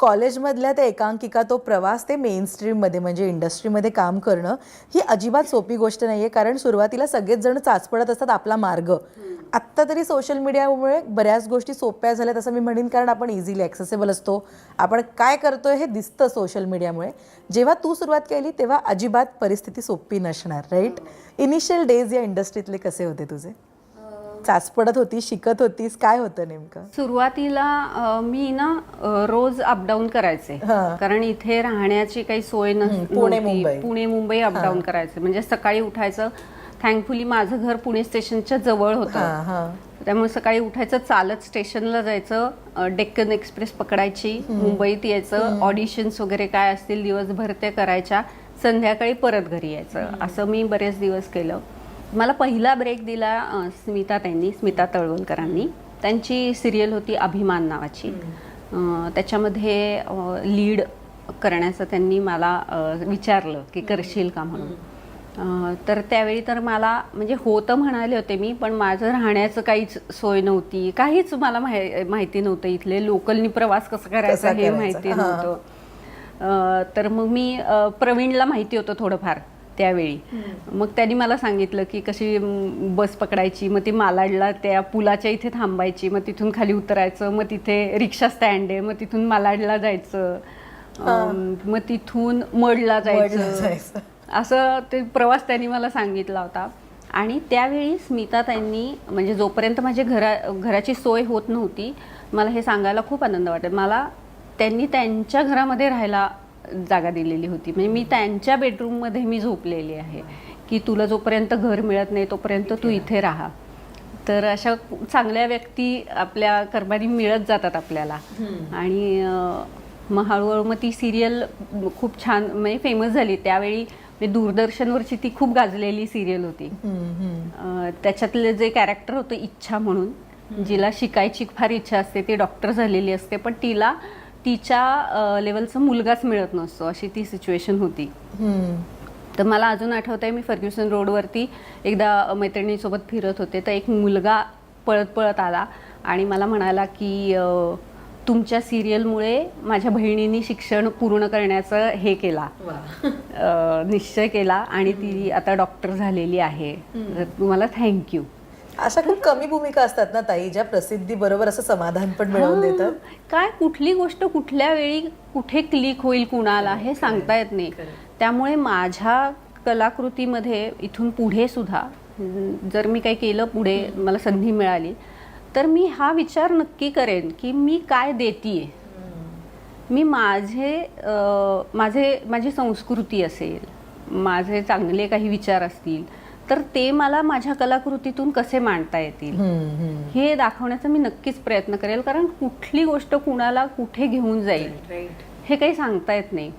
कॉलेजमधल्या त्या एकांकिका तो प्रवास ते मेन स्ट्रीममध्ये म्हणजे इंडस्ट्रीमध्ये काम करणं ही अजिबात सोपी गोष्ट नाही आहे कारण सुरुवातीला सगळेच जण चाचपडत असतात आपला मार्ग. आत्ता तरी सोशल मीडियामुळे बऱ्याच गोष्टी सोप्या झाल्यात असं मी म्हणेन कारण आपण इझिली ॲक्सेसेबल असतो. आपण काय करतोय हे दिसतं सोशल मीडियामुळे जेव्हा तू सुरुवात केली तेव्हा अजिबात परिस्थिती सोपी नसणार राईट इनिशियल डेज या इंडस्ट्रीतले कसे होते तुझे? चाचपडत होती शिकत होतीस काय होतं नेमकं? सुरुवातीला मी ना रोज अपडाऊन करायचे. कारण इथे राहण्याची काही सोय नस- हम्म, पुणे. मुंबई. पुणे मुंबई अपडाऊन करायचे. म्हणजे सकाळी उठायचं. थँकफुली माझं घर पुणे स्टेशनच्या जवळ होतं. त्यामुळे सकाळी उठायचं चालत स्टेशनला जायचं डेक्कन एक्सप्रेस पकडायची मुंबईत यायचं. ऑडिशन्स वगैरे काय असतील दिवसभर ते करायच्या. संध्याकाळी परत घरी यायचं. असं मी बरेच दिवस केलं. मला पहिला ब्रेक दिला स्मिता त्यांनी स्मिता तळवलकरांनी त्यांची सिरियल होती अभिमान नावाची. त्याच्यामध्ये लीड करण्याचं त्यांनी मला विचारलं की करशील का म्हणून. तर त्यावेळी तर मला म्हणजे होतं म्हणाले होते मी पण माझं राहण्याचं काहीच सोय नव्हती. काहीच मला माहि माहिती नव्हतं इथले. लोकलनी प्रवास कसा करायचा हे? माहिती. नव्हतं. तर मग मी प्रवीणला माहिती होतं थोडंफार. त्यावेळी. मग त्यांनी मला सांगितलं की कशी बस पकडायची मग ती मालाडला त्या पुलाच्या इथे थांबायची मग तिथून खाली उतरायचं मग तिथे रिक्षा स्टँड आहे मग तिथून मालाडला जायचं मग तिथून मडला जायचं. असं ते प्रवास त्यांनी मला सांगितला होता. आणि त्यावेळी स्मिता त्यांनी म्हणजे जोपर्यंत माझी घरा घराची सोय होत नव्हती मला हे सांगायला खूप आनंद वाटेल मला त्यांनी त्यांच्या घरामध्ये राहायला जागा दिलेली होती. म्हणजे मी त्यांच्या बेडरूममध्ये मी झोपलेली आहे की तुला जोपर्यंत घर मिळत नाही तोपर्यंत तू इथे राहा. तर अशा चांगल्या व्यक्ती आपल्या कर्माने मिळत जातात आपल्याला. आणि मग हळूहळू मग ती सिरियल खूप छान म्हणजे फेमस झाली. त्यावेळी म्हणजे दूरदर्शनवरची ती खूप गाजलेली सिरियल होती. त्याच्यातले जे कॅरेक्टर होतं इच्छा म्हणून जिला शिकायची फार इच्छा असते ती डॉक्टर झालेली असते. पण तिला तिच्या लेवलचा मुलगाच मिळत नसतो अशी ती सिच्युएशन होती. तर मला अजून आठवत आहे मी फर्ग्युसन रोडवरती एकदा मैत्रिणीसोबत फिरत होते तर एक मुलगा पळत पळत आला आणि मला म्हणाला की तुमच्या सिरियलमुळे माझ्या बहिणींनी शिक्षण पूर्ण करण्याचं हे केला. निश्चय केला आणि ती आता डॉक्टर झालेली आहे. तर तुम्हाला थँक्यू अशा खूप कमी भूमिका असतात ना ताई ज्या प्रसिद्धी बरोबर असं समाधान पण मिळवून देतात काय कुठली गोष्ट कुठल्या वेळी कुठे क्लिक होईल कुणाला हे सांगता येत नाही. त्यामुळे माझ्या कलाकृतीमध्ये इथून पुढे सुद्धा जर मी काही केलं पुढे मला संधी मिळाली तर मी हा विचार नक्की करेन की मी काय देतीये. मी माझे माझे माझी संस्कृती असेल माझे चांगले काही विचार असतील तर ते मला माझ्या कलाकृतीतून कसे मांडता येतील. हे दाखवण्याचा मी नक्कीच प्रयत्न करेल कारण कुठली गोष्ट कुणाला कुठे घेऊन जाईल हे काही सांगता येत नाही.